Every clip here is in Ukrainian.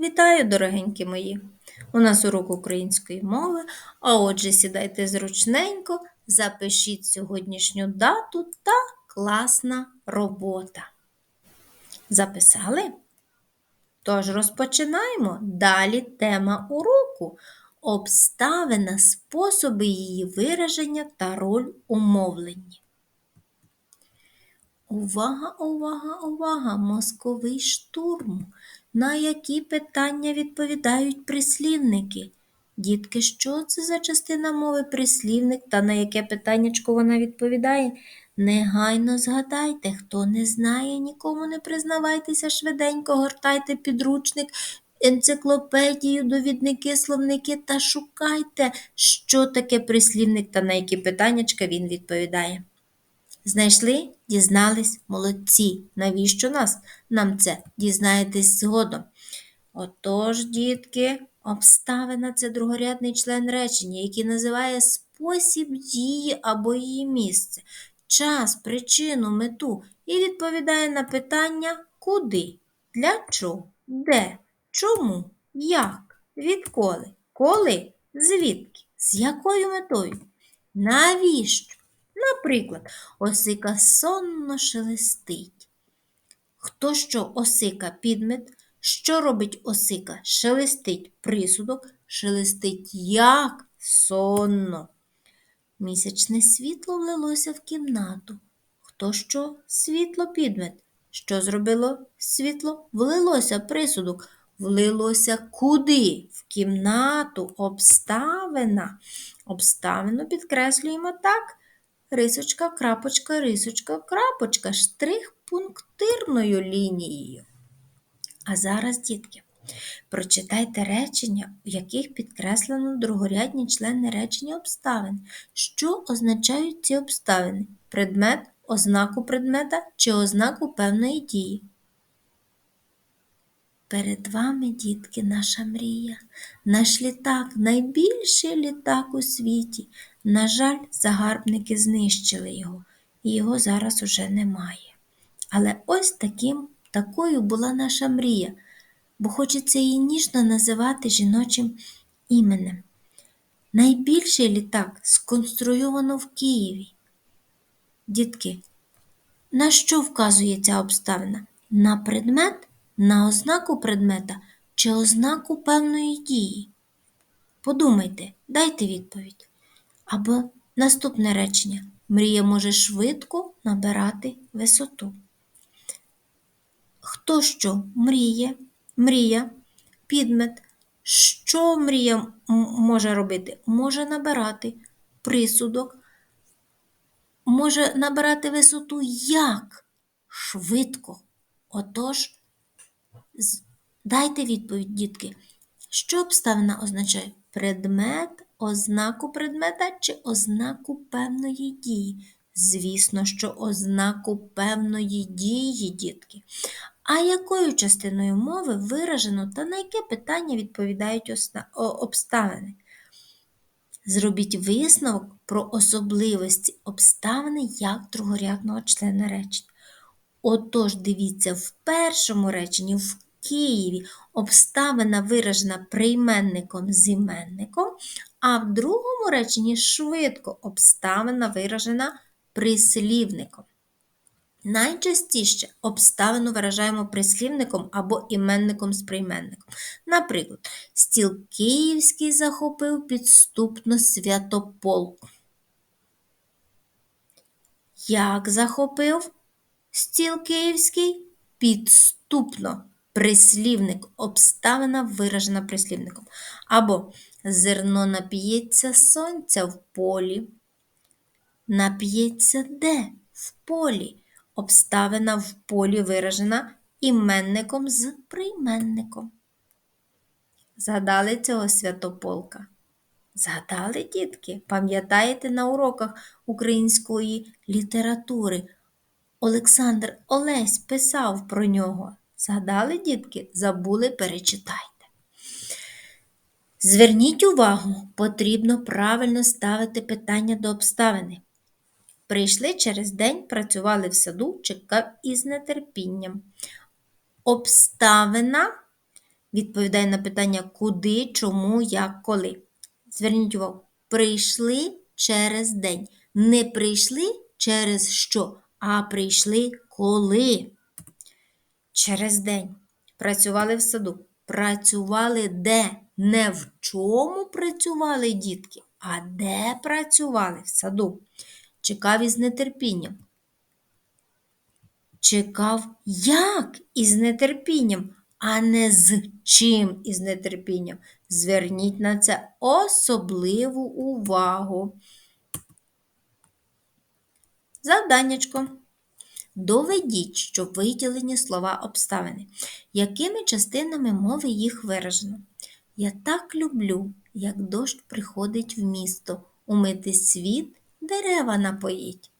Вітаю, дорогенькі мої! У нас урок української мови, а отже, сідайте зручненько, запишіть сьогоднішню дату та класна робота. Записали? Тож розпочинаємо. Далі тема уроку обставина, способи її вираження та роль у мовленні. Увага, увага, увага! Мозковий штурм. На які питання відповідають прислівники? Дітки, що це за частина мови прислівник та на яке питаннячко вона відповідає? Негайно згадайте, хто не знає, нікому не признавайтеся, швиденько гортайте підручник, енциклопедію, довідники, словники та шукайте, що таке прислівник та на які питаннячка він відповідає. Знайшли, дізнались, молодці. Навіщо нас? Нам це дізнаєтесь згодом. Отож, дітки, обставина це другорядний член речення, який називає спосіб дії або її місце, час, причину, мету і відповідає на питання куди, для чого, де, чому, як, відколи, коли, звідки, з якою метою, навіщо. Наприклад, осика сонно шелестить. Хто що осика підмет? Що робить осика? Шелестить присудок, шелестить як сонно. Місячне світло влилося в кімнату. Хто що світло підмет? Що зробило світло? Влилося присудок. Влилося куди? В кімнату обставина. Обставину підкреслюємо так рисочка, крапочка, рисочка, крапочка, штрих пунктирною лінією. А зараз, дітки, прочитайте речення, в яких підкреслено другорядні члени речення обставин. Що означають ці обставини? Предмет, ознаку предмета чи ознаку певної дії. Перед вами, дітки, наша мрія, наш літак, найбільший літак у світі. На жаль, загарбники знищили його, і його зараз уже немає. Але ось таким, такою була наша мрія, бо хочеться її ніжно називати жіночим іменем. Найбільший літак сконструйовано в Києві. Дітки, на що вказує ця обставина? На предмет? на ознаку предмета чи ознаку певної дії? Подумайте, дайте відповідь. Або наступне речення. Мрія може швидко набирати висоту. Хто що мріє, мрія, підмет, що мрія може робити? Може набирати присудок, може набирати висоту як? Швидко. Отож, Дайте відповідь, дітки. Що обставина означає? Предмет, ознаку предмета чи ознаку певної дії? Звісно, що ознаку певної дії, дітки. А якою частиною мови виражено та на яке питання відповідають обставини? Зробіть висновок про особливості обставини як другорядного члена речення. Отож, дивіться, в першому реченні в Києві обставина виражена прийменником з іменником, а в другому реченні швидко обставина виражена прислівником. Найчастіше обставину виражаємо прислівником або іменником з прийменником. Наприклад, стіл Київський захопив підступно святополк. Як захопив? Стіл київський підступно. Прислівник обставина виражена прислівником. Або зерно нап'ється сонця в полі. Нап'ється де? В полі. Обставина в полі виражена іменником з прийменником. Згадали цього святополка? Згадали, дітки? Пам'ятаєте на уроках української літератури? Олександр Олесь писав про нього. Згадали, дітки, забули, перечитайте. Зверніть увагу, потрібно правильно ставити питання до обставини. Прийшли через день, працювали в саду, чекав із нетерпінням. Обставина відповідає на питання куди, чому, як, коли. Зверніть увагу, прийшли через день. Не прийшли через що, а прийшли коли. Через день. Працювали в саду. Працювали де? Не в чому працювали дітки, а де працювали в саду. Чекав із нетерпінням. Чекав як із нетерпінням, а не з чим із нетерпінням. Зверніть на це особливу увагу. Завданнячко. Доведіть, що виділені слова обставини. Якими частинами мови їх виражено? Я так люблю, як дощ приходить в місто, умити світ, дерева напоїть.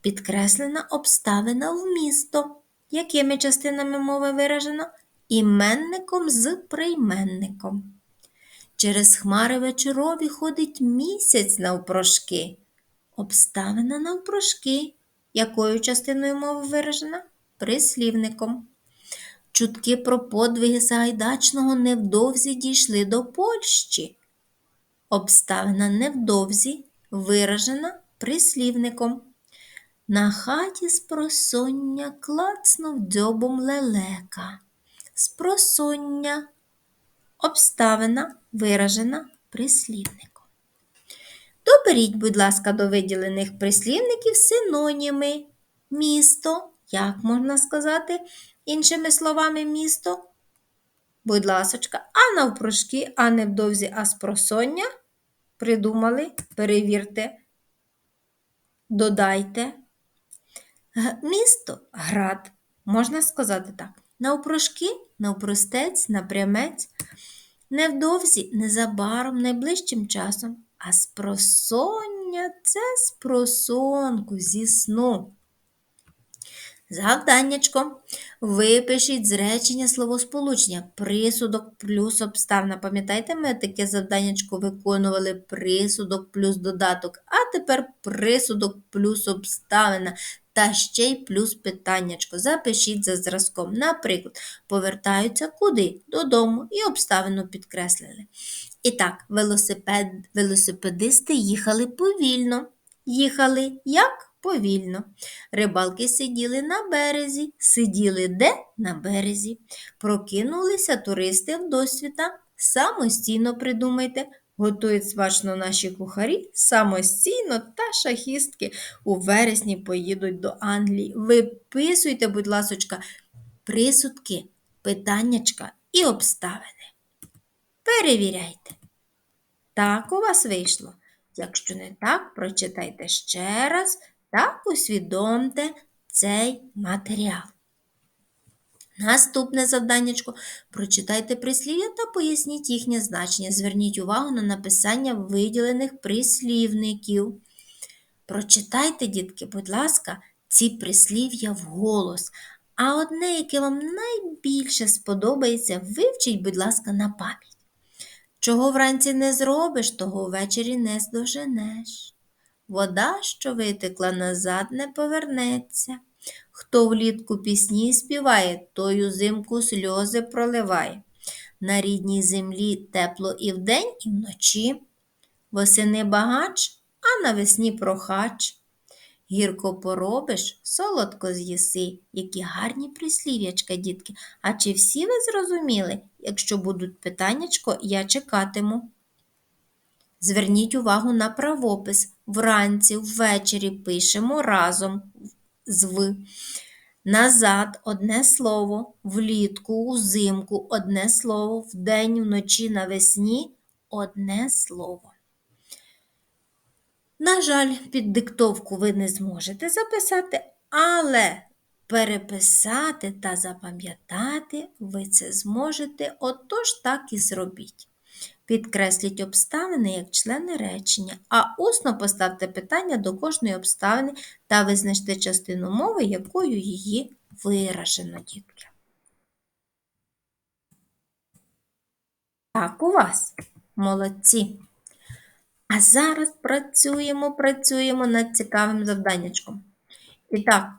Підкреслена обставина в місто. Якими частинами мови виражено? Іменником з прийменником. Через хмари вечорові ходить місяць навпрошки. Обставина навпрошки. Якою частиною мови виражена? Прислівником. Чутки про подвиги Сагайдачного невдовзі дійшли до Польщі. Обставина невдовзі виражена прислівником. На хаті спросоння клацнув дзьобом лелека. Спросоння. Обставина виражена прислівником. Доберіть, будь ласка, до виділених прислівників синоніми. Місто. Як можна сказати іншими словами місто? Будь ласочка, а навпрошки, а невдовзі, а спросоння. Придумали, перевірте, додайте. Місто град. Можна сказати так. Навпрошки, навпростець, напрямець. Невдовзі, незабаром, найближчим часом. А спросоння це спросонку зі сну. Завданнячко. Випишіть з речення словосполучення. Присудок плюс обставина. Пам'ятаєте, ми таке завданнячко виконували присудок плюс додаток, а тепер присудок плюс обставина. Та ще й плюс питаннячко. Запишіть за зразком. Наприклад, повертаються куди? Додому і обставину підкреслили. І так, велосипед, велосипедисти їхали повільно. Їхали як? Повільно. Рибалки сиділи на березі. Сиділи де? На березі. Прокинулися туристи в досвіта. Самостійно придумайте. Готують смачно наші кухарі самостійно та шахістки у вересні поїдуть до Англії. Виписуйте, будь ласочка, присудки, питаннячка і обставини. Перевіряйте. Так у вас вийшло. Якщо не так, прочитайте ще раз та усвідомте цей матеріал. Наступне завданнячко. Прочитайте прислів'я та поясніть їхнє значення. Зверніть увагу на написання виділених прислівників. Прочитайте, дітки, будь ласка, ці прислів'я вголос. А одне, яке вам найбільше сподобається, вивчіть, будь ласка, на пам'ять. Чого вранці не зробиш, того ввечері не здоженеш. Вода, що витекла назад, не повернеться. Хто влітку пісні співає, той узимку сльози проливає. На рідній землі тепло і вдень, і вночі. Восени багач, а навесні прохач. Гірко поробиш, солодко з'їси, які гарні прислів'ячка, дітки. А чи всі ви зрозуміли? Якщо будуть питаннячко, я чекатиму. Зверніть увагу на правопис. Вранці, ввечері пишемо разом з в. Назад одне слово, влітку, узимку одне слово, вдень, вночі, навесні одне слово. На жаль, під диктовку ви не зможете записати, але переписати та запам'ятати ви це зможете, отож так і зробіть. Підкресліть обставини як члени речення, а усно поставте питання до кожної обставини та визначте частину мови, якою її виражено, дітки. Так, у вас, молодці. А зараз працюємо, працюємо над цікавим завданнячком. І так,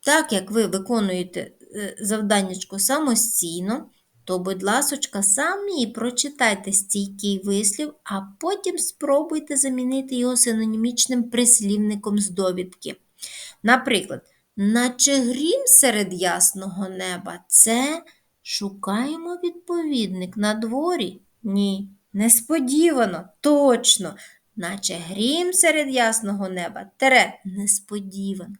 так як ви виконуєте е, завданнячко самостійно, то, будь ласочка, самі прочитайте стійкий вислів, а потім спробуйте замінити його синонімічним прислівником з довідки. Наприклад, наче грім серед ясного неба це шукаємо відповідник на дворі? Ні, несподівано, точно. Наче грім серед ясного неба тере несподівано.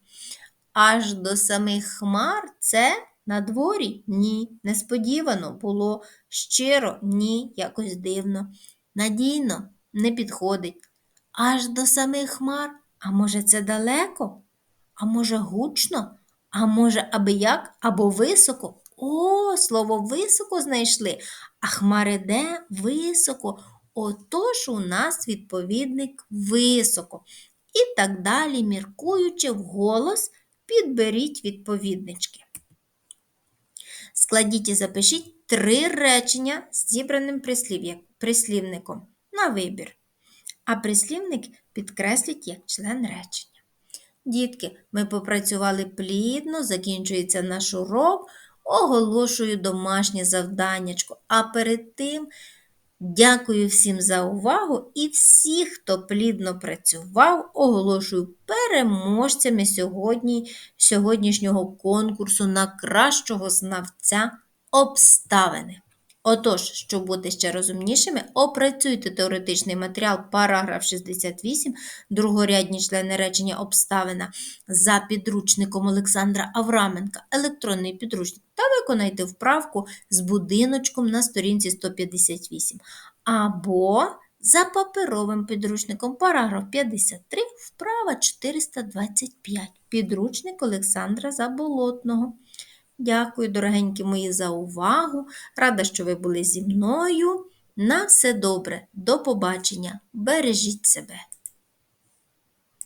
Аж до самих хмар це на дворі? Ні, несподівано було щиро, ні, якось дивно. Надійно не підходить. Аж до самих хмар, а може, це далеко? А може, гучно? А може, аби як, або високо? О, слово високо знайшли, а хмари де високо. Отож у нас відповідник високо. І так далі, міркуючи вголос, підберіть відповіднички. Складіть і запишіть три речення з зібраним прислівником на вибір. А прислівник підкресліть як член речення. Дітки, ми попрацювали плідно, закінчується наш урок, оголошую домашнє завданнячко. А перед тим дякую всім за увагу і всіх, хто плідно працював, оголошую переможцями сьогодні, сьогоднішнього конкурсу на кращого знавця обставини. Отож, щоб бути ще розумнішими, опрацюйте теоретичний матеріал параграф 68, другорядні члени речення обставина за підручником Олександра Авраменка, електронний підручник, та виконайте вправку з будиночком на сторінці 158. Або за паперовим підручником параграф 53, вправа 425, підручник Олександра Заболотного. Дякую, дорогенькі мої, за увагу. Рада, що ви були зі мною. На все добре, до побачення. Бережіть себе.